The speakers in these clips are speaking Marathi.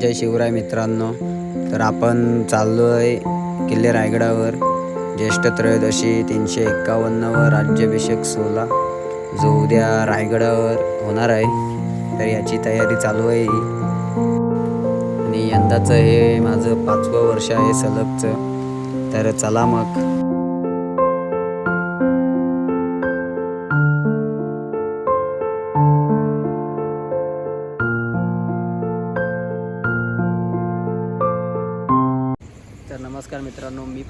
जय शिवराय मित्रांनो. तर आपण चाललो आहे किल्ले रायगडावर. ज्येष्ठ त्रयोदशी तीनशे एक्कावन्नवर राज्याभिषेक सोहळा. जो उद्या रायगडावर होणार आहे. तर याची तयारी चालू आहे आणि यंदाचं हे माझं पाचवं वर्ष आहे सलगचं. तर चला मग.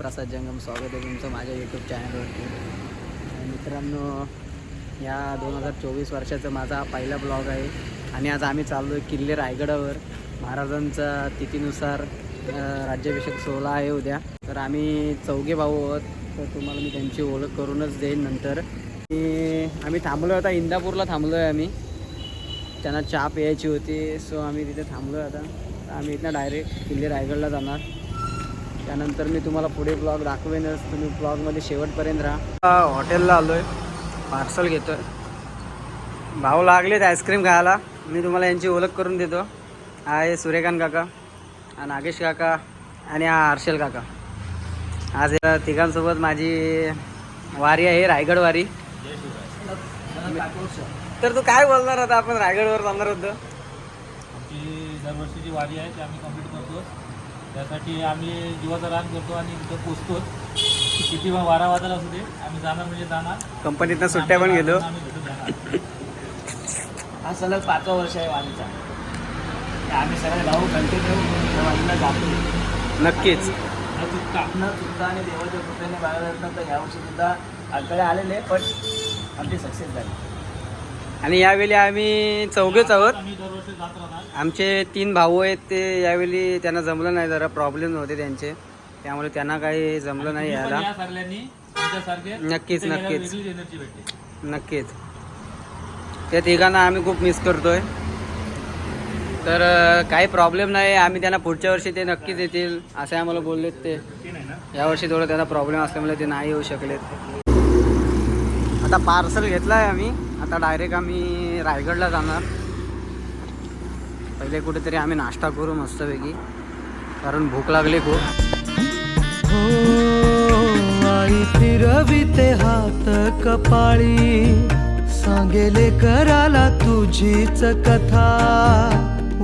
प्रसाद जंगम स्वागत आहे तुमचं माझ्या यूट्यूब चॅनलवरती आणि मित्रांनो या दोन हजार चोवीस वर्षाचा माझा पहिला ब्लॉग आहे. आणि आज आम्ही चाललो आहे किल्ले रायगडावर. महाराजांचा तिथीनुसार राज्याभिषेक सोहळा आहे उद्या. तर आम्ही चौघे भाऊ आहोत. तर तुम्हाला मी त्यांची ओळख करूनच देईन नंतर. आम्ही थांबलो आता इंदापूरला थांबलो आहे आम्ही. त्यांना चहा प्यायची होती सो आम्ही तिथे थांबलो आहे आता आम्ही इथनं डायरेक्ट किल्ले रायगडला जाणार. त्यानंतर मी तुम्हाला पुढे ब्लॉग दाखवेनच. तुम्ही ब्लॉगमध्ये शेवटपर्यंत राहा. हॉटेलला आलो आहे पार्सल घेतो आहे भाऊ लागलेत आईस्क्रीम खायला. मी तुम्हाला यांची ओळख करून देतो. हा आहे सूर्यकांत काका हा नागेश काका आणि हा हर्षल काका. आज या तिघांसोबत माझी वारी आहे रायगड वारी. तर तू काय बोलणार आता आपण रायगडवर जाणार होतो. दरवर्षीची वारी आहे ती आम्ही त्यासाठी आम्ही जीवाचा रान करतो आणि तिथं पोचतोच. किती वारा वादळ असू दे आम्ही जाणार म्हणजे जाणार. कंपनीतनं सुट्ट्या पण घेतो. आम्ही जाणार. हा सलग पाचवा वर्ष आहे वारीचा. ते आम्ही सगळे भाऊ कंटिन्यू वारीला जातो नक्कीच. न चुकता न चुकता आणि देवाच्या कृपेने बाहेर तर यावर्षी सुद्धा अडथळे आलेले पण आमची सक्सेस झाली. आणि यावेळी आम्ही चौघेच आहोत. आमचे तीन भाऊ आहेत ते यावेळी त्यांना जमलं नाही जरा प्रॉब्लेम होते त्यांचे. त्यामुळे त्यांना काही जमलं नाही यायला नक्कीच, नक्कीच. नक्कीच. त्या तिघांना आम्ही खूप मिस करतोय. तर काही प्रॉब्लेम नाही आम्ही त्यांना पुढच्या वर्षी ते नक्कीच येतील असे आम्हाला बोललेत ते. यावर्षी थोडं त्यांना प्रॉब्लेम असल्यामुळे ते नाही येऊ शकलेत. आता पार्सल घेतलं आहे आम्ही. आता डायरेक्ट आम्ही रायगडला जाणार. पहिले कुठेतरी आम्ही नाश्ता करू मस्तपैकी. कारण भूक लागली खूप. हो आई फिरविते हात कपाळी. सांगेले कराला तुझीच कथा.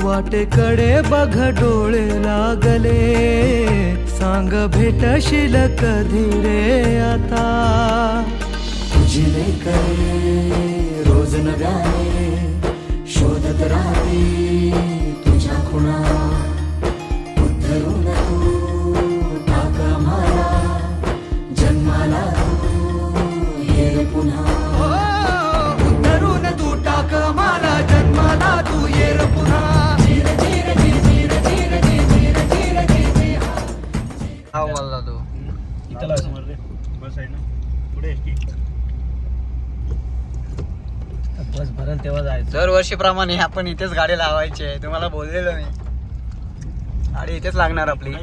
वाटेकडे बघ डोळे लागले. सांग भेटशील कधी रे आता? नवे करे रोज नव्याने शोधत राहते. भरण तेव्हा जायचं. दरवर्षीप्रमाणे आपण इथेच गाडी लावायची आहे. तुम्हाला बोललेलो मी. गाडी इथेच लागणार आपली.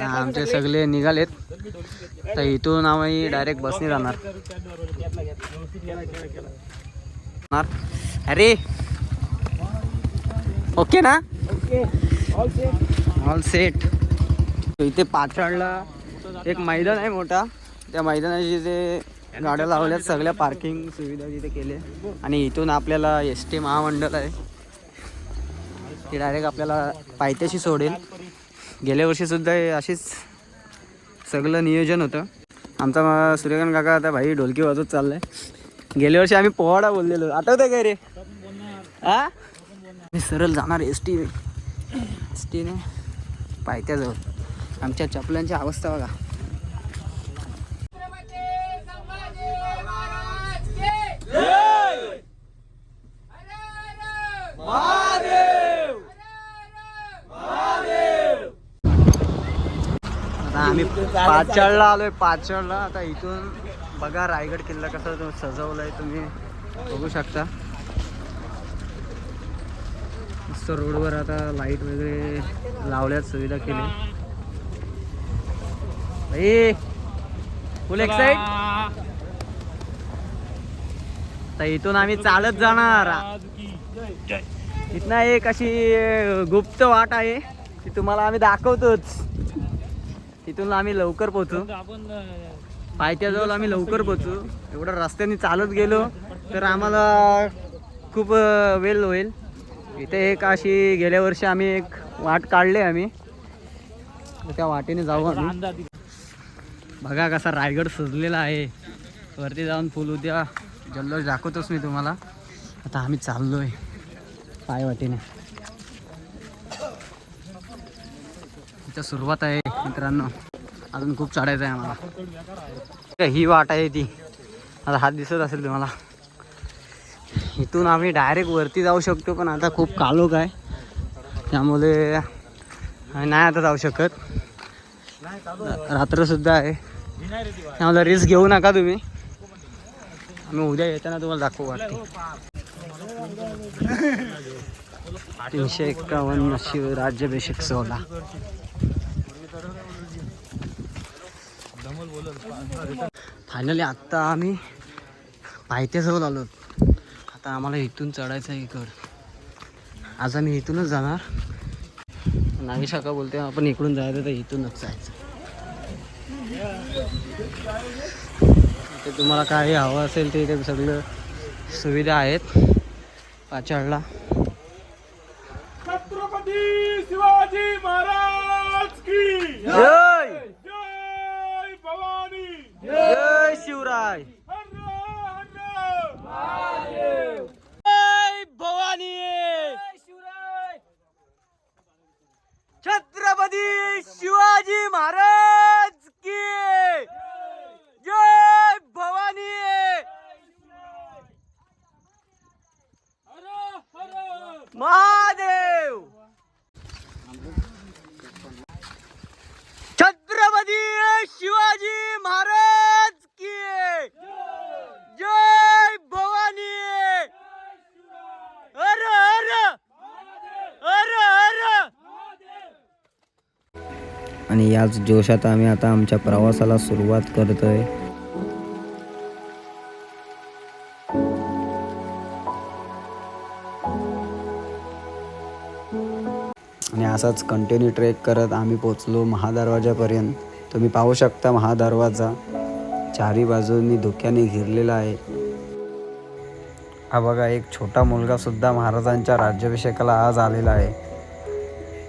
आमचे सगळे निघालेत. तर इथून आम्ही डायरेक्ट बसने जाणार. अरे! ओके ना? All set. इथे पाचडला एक मैदान आहे मोठा. त्या मैदानाची ते गाड्या लावल्यात सगळ्या पार्किंग सुविधा तिथे केले. आणि इथून आपल्याला एस टी महामंडळ आहे. ती डायरेक्ट आपल्याला पायथ्याशी सोडेल. गेल्या वर्षीसुद्धा अशीच सगळं नियोजन होतं. आमचा सूर्यकांत काका आता भाई ढोलकी वाजवत चाललाय. गेल्या वर्षी आम्ही पोवाडा बोललेलो. आठवतंय काय रे? हा मी सरळ जाणार एस टी एस पायथ्याजवळ. आमच्या चपलांची अवस्था बघा. आता आम्ही पाचळला आलोय पाचळला. आता इथून बघा रायगड किल्ला कसा सजवलाय तुम्ही. बघू शकता. मस्त रोडवर आता लाइट वगैरे लावल्यात सुविधा केली. ए फुल एक्साइट तर इथून आम्ही चालत जाणार. इथनं एक अशी गुप्त वाट आहे ती तुम्हाला आम्ही दाखवतोच. तिथून आम्ही लवकर पोहोचू. आपण पायथ्याजवळ आम्ही लवकर पोहोचू. एवढं रस्त्याने चालत गेलो तर आम्हाला खूप वेळ होईल. इथे एक अशी गेल्या वर्षी आम्ही एक वाट काढली आम्ही. त्या वाटेने जाऊ आम्ही. बघा कसा रायगड सजलेला आहे. वरती जाऊन फुल उद्या जल्लोष दाखवतोच मी तुम्हाला. आता आम्ही चाललोय पाय वाटेने. तिथं सुरुवात आहे मित्रांनो. अजून खूप चढायचं आहे आम्हाला. ही वाट आहे ती. आता हात दिसत असेल तुम्हाला. इथून आम्ही डायरेक्ट वरती जाऊ शकतो पण आता खूप कालोख आहे. त्यामुळे नाही आता जाऊ शकत. रात्रसुद्धा आहे. त्यामुळे रिस्क घेऊ नका तुम्ही. आम्ही उद्या येताना तुम्हाला दाखवू वाटते. तीनशे एक्कावन्न शिव राज्याभिषेक सोहळा. फायनली आत्ता आम्ही पायथ्याजवळ आलो आता आम्हाला इथून चढायचं आहे इकड. आज आम्ही इथूनच जाणार. नागेश का बोलते आपण इकडून जायचं तर इथूनच जायचं. ते तुम्हाला काही हवं असेल ते इथे सगळं सुविधा आहेत. पाचाडला छत्रपती शिवाजी महाराज की जय जय भवानी जय शिवराय जय भवानी छत्रपती शिवाजी महाराज की जय भवानी महादेव! छत्रपती शिवाजी महाराज की जय भवानी अर अर! अर अर! आणि याच जोशात आम्ही आता आमच्या प्रवासाला सुरुवात करतोय. असाच कंटिन्यू ट्रेक करत आम्ही पोचलो महादरवाजापर्यंत. तुम्ही पाहू शकता महादरवाजा. चारी बाजूंनी धुक्याने घिरलेला आहे. हा बघा एक छोटा मुलगासुद्धा महाराजांच्या राज्याभिषेकाला आज आलेला आहे.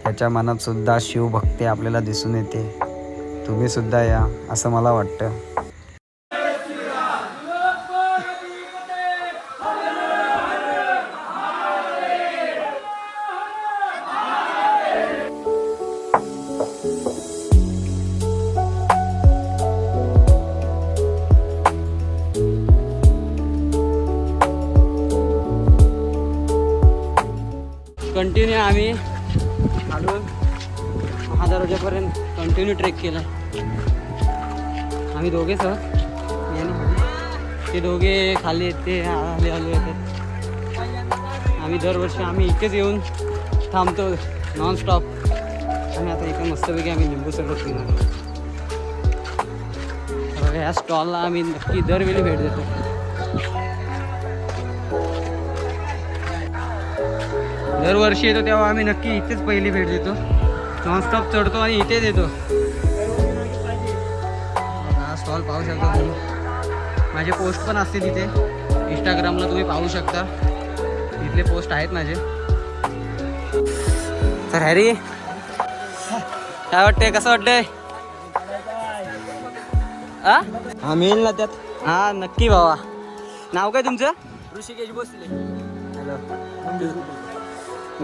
त्याच्या मनातसुद्धा शिवभक्ती आपल्याला दिसून येते. तुम्हीसुद्धा या असं मला वाटतं. आम्ही खालून महादरवाजापर्यंत कंटिन्यू ट्रेक केला. आम्ही दोघे सर. ते दोघे खाली आहेत ते आले आलो येतात आम्ही दरवर्षी आम्ही इथेच येऊन थांबतो नॉनस्टॉप आणि आता इथे मस्तपैकी आम्ही लिंबू सरबत पिणार तर ह्या स्टॉलला आम्ही नक्की दरवेळी भेट देतो. दरवर्षी येतो तेव्हा आम्ही नक्की इथेच पहिली भेट देतो. नॉनस्टॉप चढतो आणि इथेच येतो हा स्टॉल पाहू शकता तुम्ही. माझे पोस्ट पण असते तिथे इंस्टाग्रामला तुम्ही पाहू शकता. तिथले पोस्ट आहेत माझे. तर हॅरी काय वाटतंय? कसं वाटतंय? हा मिळेल ना त्यात. हा नक्की बाबा नाव काय तुमचं? ऋषिकेश भोसले. हॅलो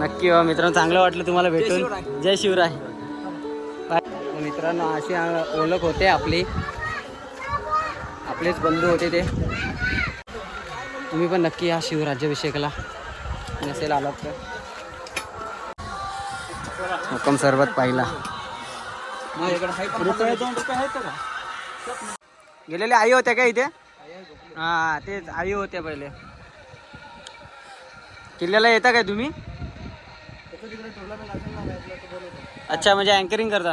नक्की बाबा मित्रांनो चांगलं वाटलं तुम्हाला भेटून. जय शिवराय. बाय. मित्रांनो अशी ओळख होते आपली. आपलेच बंधू होते ते. तुम्ही पण नक्की या शिवराज्याभिषेकाला. नसेल आलात तर. हुकम सरबत पाहिला. गेलेले आई होत्या का इथे? हा तेच आई होत्या पहिले. किल्ल्याला येता काय तुम्ही? अच्छा म्हणजे अँकरिंग करता?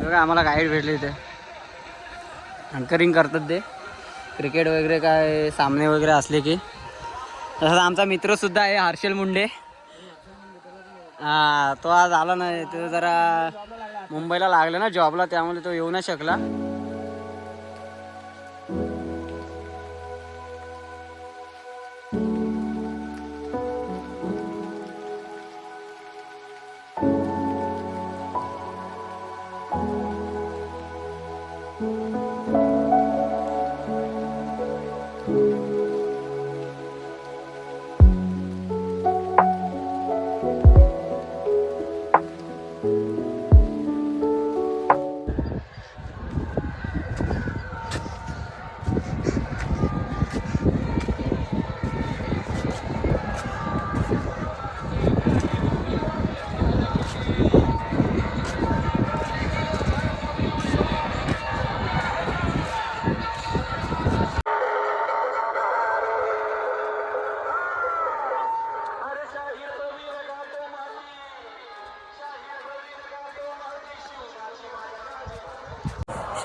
बघा आम्हाला गाईड भेटले इथे. अँकरिंग करतात ते. क्रिकेट वगैरे काय सामने वगैरे असले की. तसंच आमचा मित्रसुद्धा आहे हर्षल मुंडे. हा तो आज आला नाही तो जरा मुंबईला लागला ना जॉबला त्यामुळे तो येऊ नाही शकला.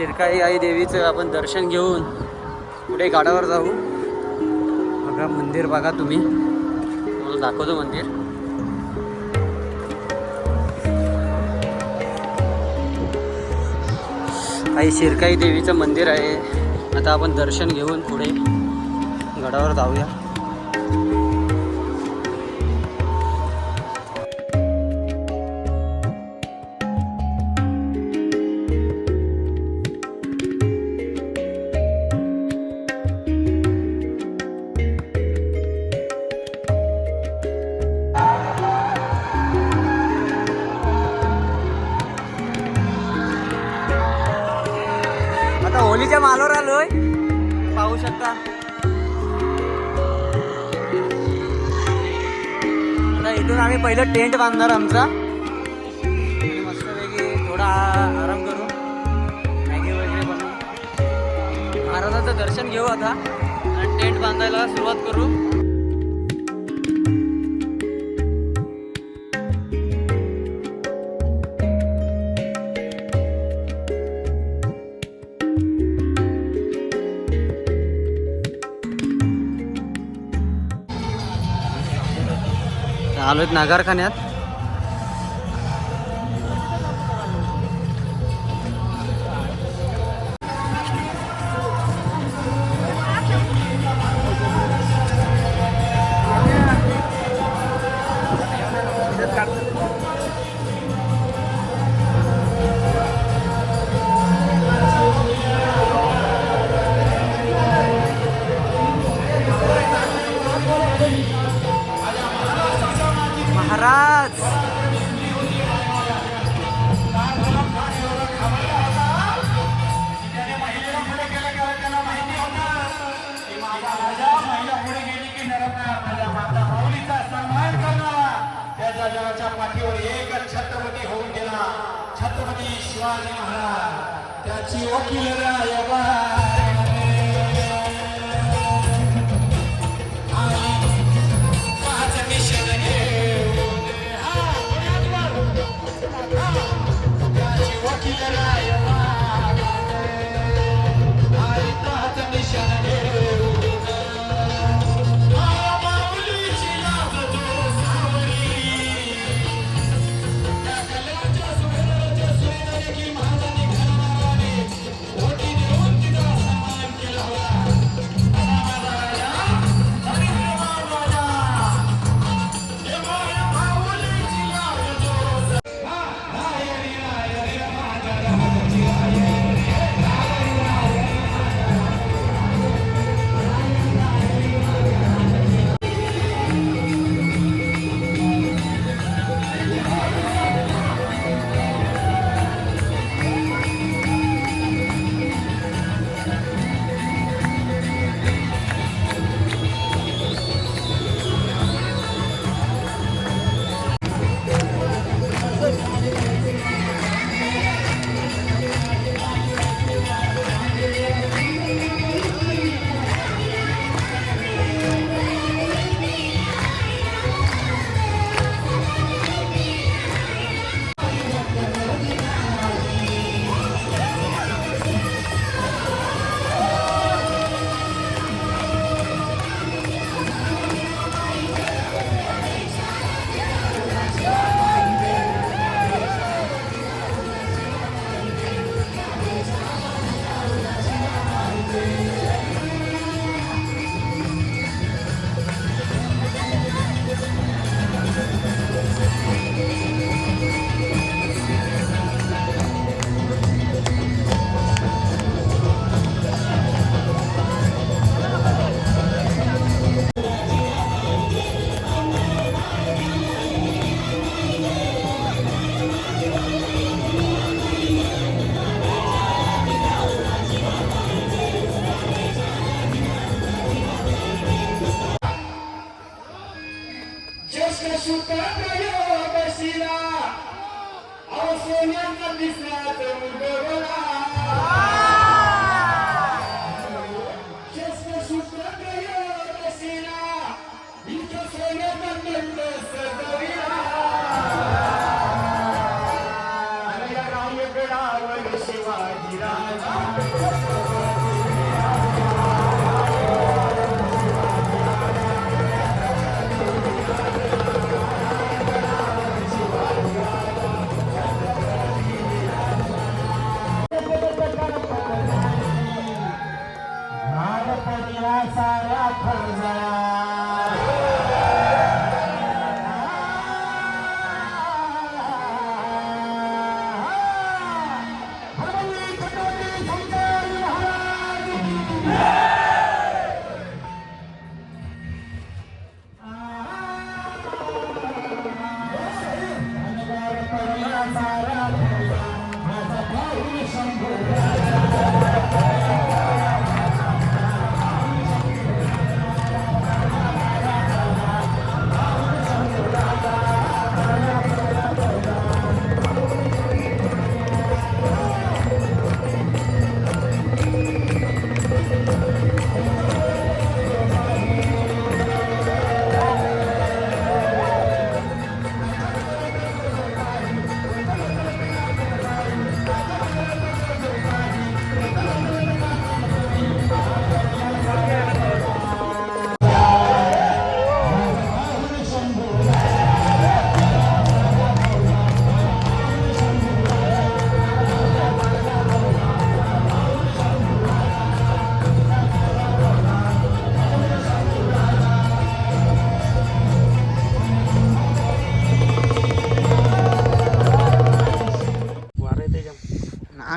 शिरकाई आई देवीचं आपण दर्शन घेऊन पुढे गाडावर जाऊ. बघा मंदिर बघा तुम्ही. तुम्हाला दाखवतो मंदिर. आई शिरकाई देवीचं मंदिर आहे. आता आपण दर्शन घेऊन पुढे गडावर जाऊया. पहिलं बांधणार आमचा. मस्तपैकी थोडा आराम करू मॅगी वगैरे बनवू महाराजाचं दर्शन घेऊ आता आणि टेंट बांधायला सुरुवात करू. आलोय नागारखान्यात. त्याच्या पाठीवर एक छत्रपती होऊन गेला. छत्रपती शिवाजी महाराज. त्याची वकील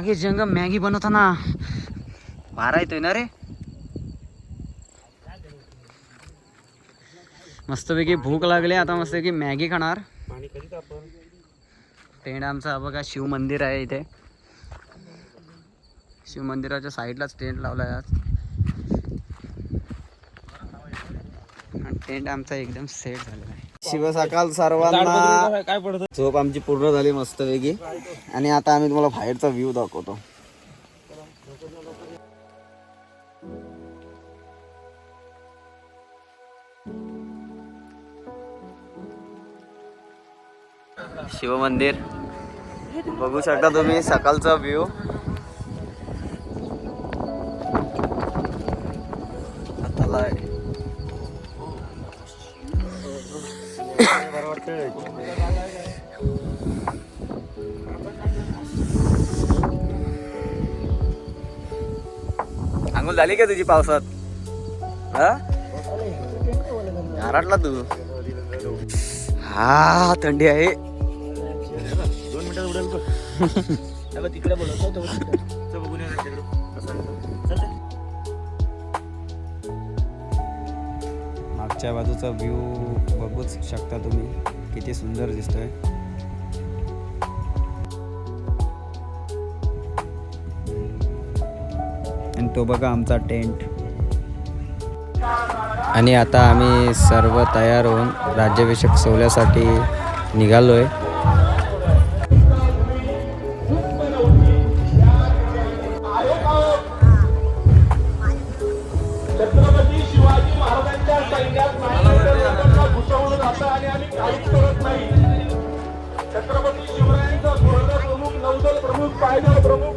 मागे जंग मॅगी बनवताना वारा येतोय ना रे। मस्तपैकी भूक लागली आता मस्तपैकी मॅगी खाणार। टेंट आमचा बघा शिव मंदिर आहे इथे। शिव मंदिराच्या साईडलाच टेंट लावला आहे आज। टेंट आमचा एकदम सेट झालेला आहे। शिव सकाळ सर्वांना काय पडत झोप आमची पूर्ण झाली मस्तपैकी. आणि आता आम्ही तुम्हाला बाहेरचा व्ह्यू दाखवतो. शिव मंदिर. बघू शकता तुम्ही सकाळचा व्ह्यू आंघोळ झाली का तुझी पावसात? हा? तू. हा थंडी आहे. दोन मिनिटात उडेल तिकडे बोलवतो बघून मागच्या बाजूचा व्ह्यू बघूच शकता तुम्ही. किती सुंदर दिसतोय. आणि तो बघा आमचा टेंट. आणि आता आम्ही सर्व तयार होऊन राज्याभिषेक सोहळ्यासाठी निघालोय. आहे ಕಾಯ್ದೆಯ ಪ್ರಮುಖ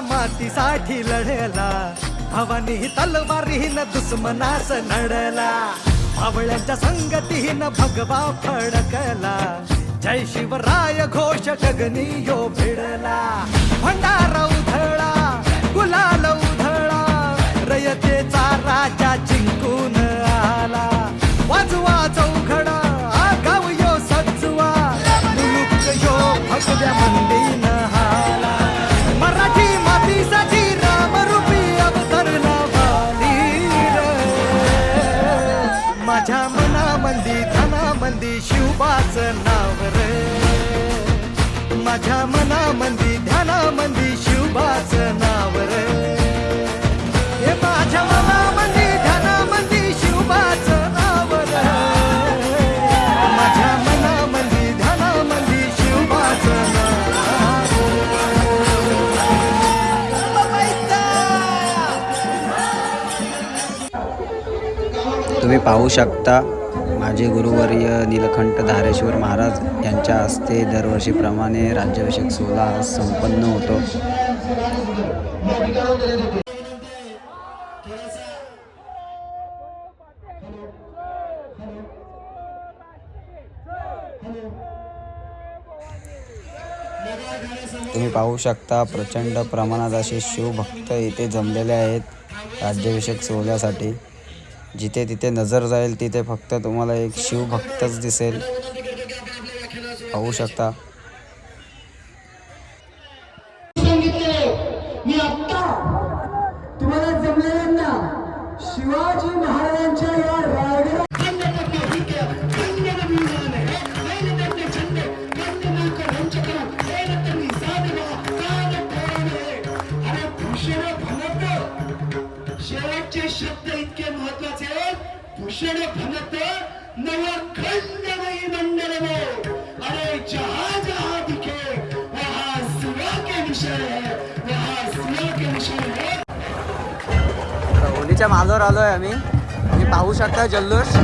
मातीसाठी लढला. भवानी तलवारीन दुश्मनास नडला. भावळ्यांच्या संगतीहीन भगवा फडकला. जय शिवराय घोष गगनी यो भिडला. भंडारा उधळा गुलाल उधळा. रयतेचा राजा जिंकून आला. वाजवा चौघडा आगाव यो सजवा. मुलुक यो भगव्या मंदीन मंदी धनामंदी शिवबाच नाव रे. माझ्या मनामंदी ध्यानामंदी शिवबाच नाव रे. हे माझ्या मनामंदी ध्यानामंदी शिवबाच नाव रे. माझ्या मनामंदी ध्यानामंदी शिवबाच नाव तुम्ही पाहू शकता माझे गुरुवर्य नीलकंठ धारेश्वर महाराज यांच्या हस्ते दरवर्षीप्रमाणे राज्याभिषेक सोहळा संपन्न होतो. तुम्ही पाहू शकता प्रचंड प्रमाणात असे शिवभक्त इथे जमलेले आहेत राज्याभिषेक सोहळ्यासाठी. जिथे तिथे नजर जाईल तिथे फक्त तुम्हाला एक शिवभक्तच दिसेल. पाहू शकता. आहेत भूषण ನವ नव खंड नाही मंडल ಜಹಾ जहा जहा दिखे वहा शिवा के विषय है वहा होलीच्या मालावर आलो आहे आम्ही. तुम्ही पाहू शकता जल्लोष.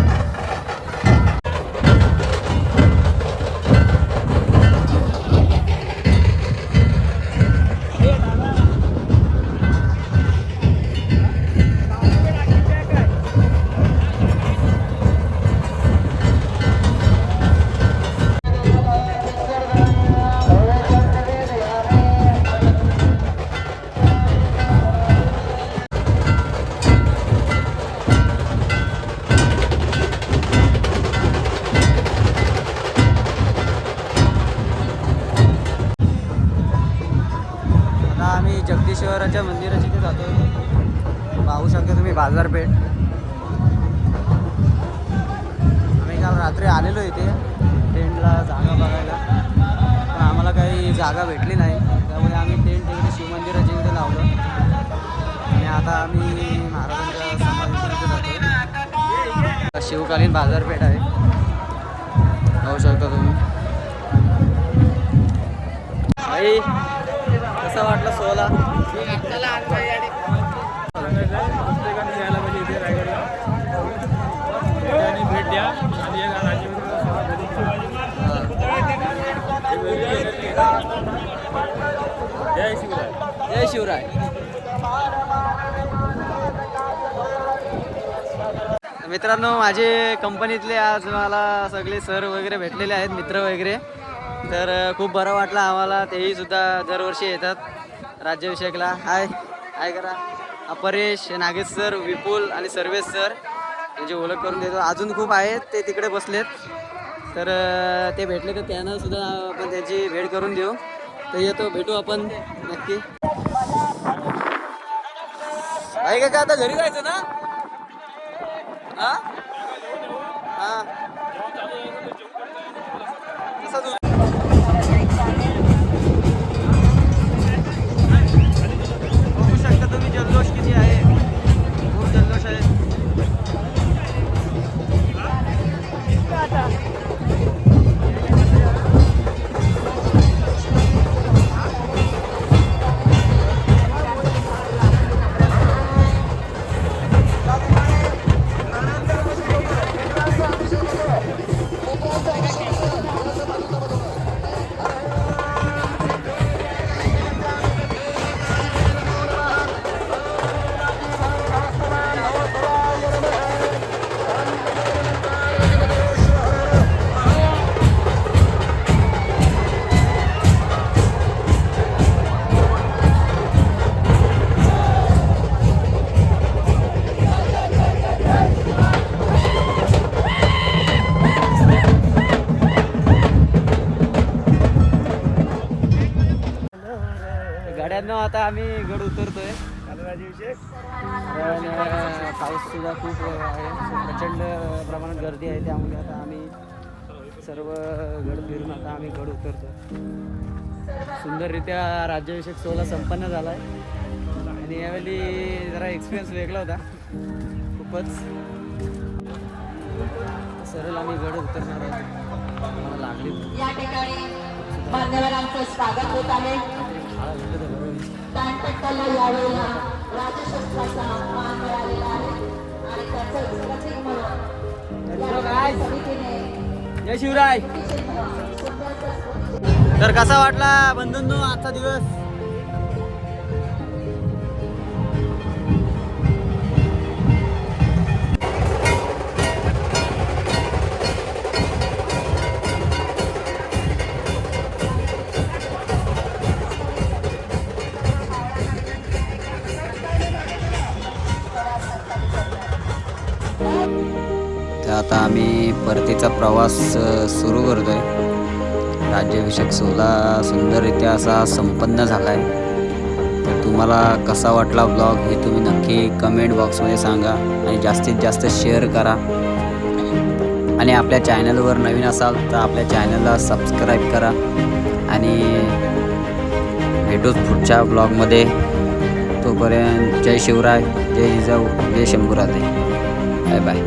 शंकराच्या मंदिराची इथे जातो पाहू शकता तुम्ही बाजारपेठ. आम्ही काल रात्री आलेलो इथे टेंटला जागा बघायला. पण आम्हाला काही जागा भेटली नाही. त्यामुळे आम्ही टेंट इकडे शिवमंदिराच्या इकडे लावलं. आणि आता आम्ही महाराजांच्या समाधीच्या जातो शिवकालीन बाजारपेठ आहे. जय शिवराय. जय शिवराय. मित्रांनो माझे कंपनीतले आज मला सगळे सर वगैरे भेटलेले आहेत मित्र वगैरे. तर खूप बरं वाटलं आम्हाला. तेही सुद्धा दरवर्षी येतात राज्याभिषेकला. हाय हाय करा. अपरेश परेश नागेश सर विपुल आणि सर्वेश सर. यांची ओळख करून देतो. अजून खूप आहेत ते तिकडे बसलेत. तर ते भेटले तर त्यांना सुद्धा आपण त्याची भेट करून देऊ. तर येतो भेटू आपण नक्की. आहे का आता घरी जायचं ना? हा? हा. आता आम्ही गड उतरतोय. पाऊस सुद्धा खूप आहे. प्रचंड प्रमाणात गर्दी आहे. त्यामुळे आता आम्ही सर्व गड फिरून आता आम्ही गड उतरतो सुंदररित्या राज्याभिषेक सोहळा संपन्न झाला आहे आणि यावेळी जरा एक्सपिरियन्स वेगळा होता. खूपच. सरळ आम्ही गड उतरणार आहोत. मला लागली. या ठिकाणी मान्यवरांचं स्वागत होत आहे. शाळा भेटलं तर बरं होईल. दानपट्ट्याला यावेळेला राजशस्त्राचा मान मिळालेला आहे आणि त्याचं प्रतीक म्हणून या समितीने जय शिवराय. तर कसा वाटला बंधूंनो आजचा दिवस? परतीचा प्रवास सुरू करतो आहे राज्याभिषेक सोहळा सुंदररित्या असा संपन्न झाला आहे तर तुम्हाला कसा वाटला ब्लॉग हे तुम्ही नक्की कमेंट बॉक्समध्ये सांगा आणि जास्तीत जास्त शेअर करा. आणि आपल्या चॅनलवर नवीन असाल तर आपल्या चॅनलला सबस्क्राईब करा. आणि भेटूच पुढच्या ब्लॉगमध्ये तोपर्यंत जय शिवराय जय जिजाऊ जय शंभूराजे. Bye bye